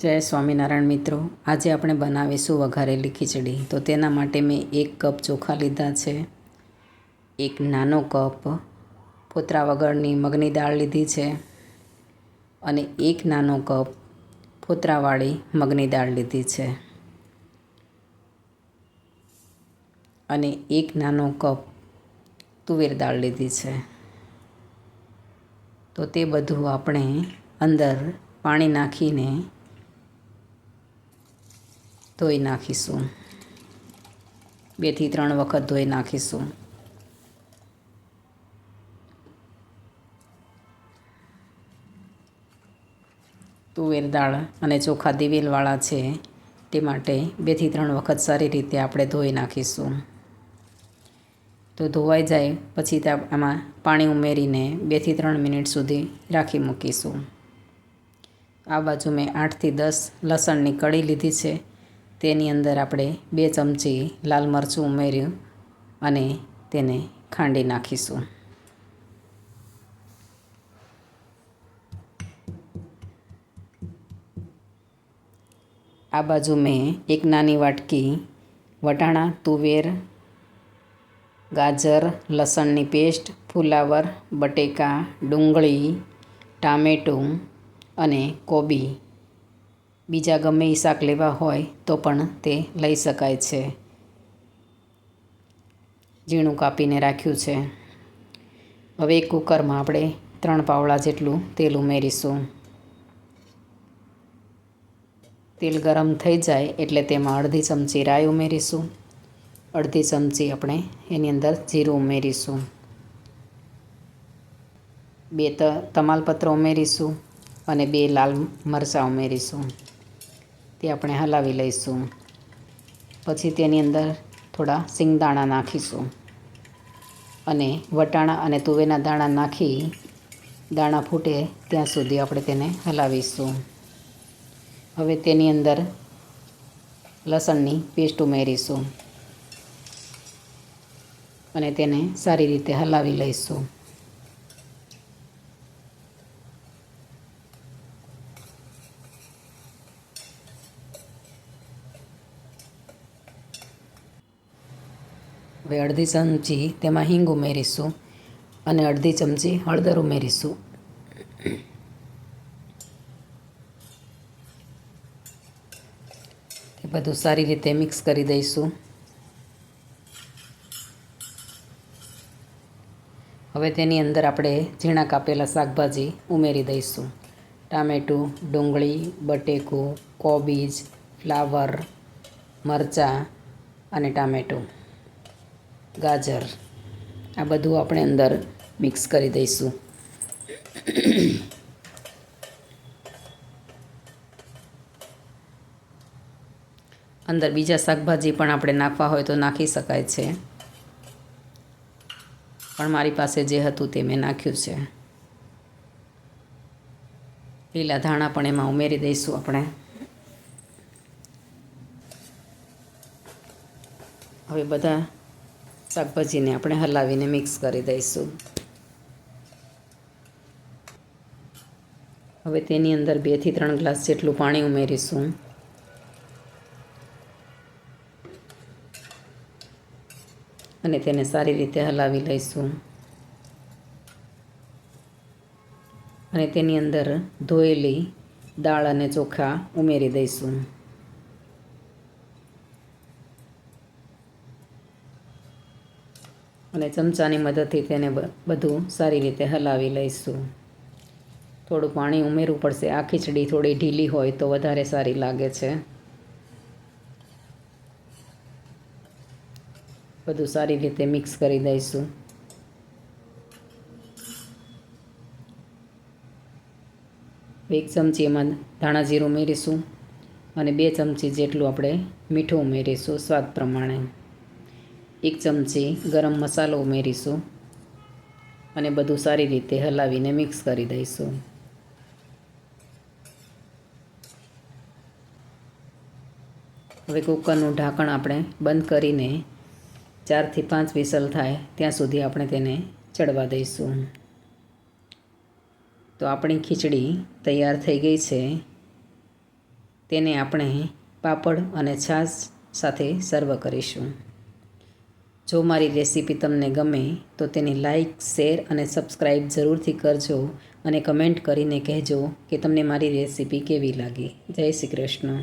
જય સ્વામિનારાયણ મિત્રો. આજે આપણે બનાવીશું વઘારેલી ખીચડી. તો તેના માટે મેં એક કપ ચોખા લીધા છે. એક નાનો કપ ફોતરા વગરની મગની દાળ લીધી છે. અને એક નાનો કપ ફોતરાવાળી મગની દાળ લીધી છે. અને એક નાનો કપ તુવેર દાળ લીધી છે. તો તે બધું આપણે અંદર પાણી નાખીને ધોઈ નાખીશું. બેથી ત્રણ વખત ધોઈ નાખીશું. તુવેર દાળ અને ચોખા દિવેલવાળા છે તે માટે બેથી ત્રણ વખત સારી રીતે આપણે ધોઈ નાખીશું. તો ધોવાઈ જાય પછી આમાં પાણી ઉમેરીને બેથી ત્રણ મિનિટ સુધી રાખી મૂકીશું. આ બાજુ મેં આઠથી દસ લસણની કળી લીધી છે. તેની અંદર આપણે બે ચમચી લાલ મરચું ઉમેર્યું અને તેને ખાંડી નાખીશું. આ બાજુ મેં એક નાની વાટકી વટાણા, તુવેર, ગાજર, લસણની પેસ્ટ, ફુલાવર, બટેકા, ડુંગળી, ટામેટું અને કોબી બીજા ગમે એ શાક લેવા હોય તો પણ તે લઈ શકાય છે. ઝીણું કાપીને રાખ્યું છે. હવે કુકરમાં આપણે ત્રણ પાવડા જેટલું તેલ ઉમેરીશું. તેલ ગરમ થઈ જાય એટલે તેમાં અડધી ચમચી રાઈ ઉમેરીશું. અડધી ચમચી આપણે એની અંદર જીરું ઉમેરીશું. બે ત, તમાલપત્ર ઉમેરીશું અને બે લાલ મરચાં ઉમેરીશું. તે આપણે હલાવી લઈશું. પછી તેની અંદર થોડા સિંગદાણા નાખીશું. અને વટાણા અને તુવેના દાણા નાખી દાણા ફૂટે ત્યાં સુધી આપણે તેને હલાવીશું. હવે તેની અંદર લસણની પેસ્ટ ઉમેરીશું. અને તેને સારી રીતે હલાવી લઈશું. હવે અડધી ચમચી તેમાં હિંગ ઉમેરીશું અને અડધી ચમચી હળદર ઉમેરીશું. તે બધું સારી રીતે મિક્સ કરી દઈશું. હવે તેની અંદર આપણે ઝીણા કાપેલા શાકભાજી ઉમેરી દઈશું. ટામેટું, ડુંગળી, બટેકું, કોબીજ, ફ્લાવર, મરચાં અને ટામેટું. ગાજર, આ બધું આપણે અંદર મિક્સ કરી દઈશું. અંદર બીજા શાકભાજી પણ આપણે નાખવા હોય તો નાખી શકાય છે. પણ મારી પાસે જે હતું તે મેં નાખ્યું છે. લીલા ધાણા પણ એમાં ઉમેરી દઈશું આપણે. હવે બધા શાકભાજીને આપણે હલાવીને મિક્સ કરી દઈશું. હવે તેની અંદર બેથી ત્રણ ગ્લાસ જેટલું પાણી ઉમેરીશું. અને તેને સારી રીતે હલાવી લઈશું. અને તેની અંદર ધોયેલી દાળ અને ચોખા ઉમેરી દઈશું. અને ચમચાની મદદથી તેને બધું સારી રીતે હલાવી લઈશું. થોડું પાણી ઉમેરવું પડશે. આ ખીચડી થોડી ઢીલી હોય તો વધારે સારી લાગે છે. બધું સારી રીતે મિક્સ કરી દઈશું. એક ચમચી એમાં ધાણા જીરું ઉમેરીશું અને બે ચમચી જેટલું આપણે મીઠું ઉમેરીશું સ્વાદ પ્રમાણે. એક ચમચી ગરમ મસાલો ઉમેરીશું અને બધું સારી રીતે હલાવીને મિક્સ કરી દઈશું. હવે કુકરનું ઢાંકણ આપણે બંધ કરીને ચારથી પાંચ વિસલ થાય ત્યાં સુધી આપણે તેને ચડવા દઈશું. તો આપણી ખીચડી તૈયાર થઈ ગઈ છે. તેને આપણે પાપડ અને છાશ સાથે સર્વ કરીશું. જો મારી રેસીપી તમને ગમે, તો તેની લાઇક શેર અને સબસ્ક્રાઈબ જરૂરથી કરજો અને કમેન્ટ કરીને કહેજો કે તમને મારી રેસીપી કેવી લાગી. જય શ્રી કૃષ્ણ.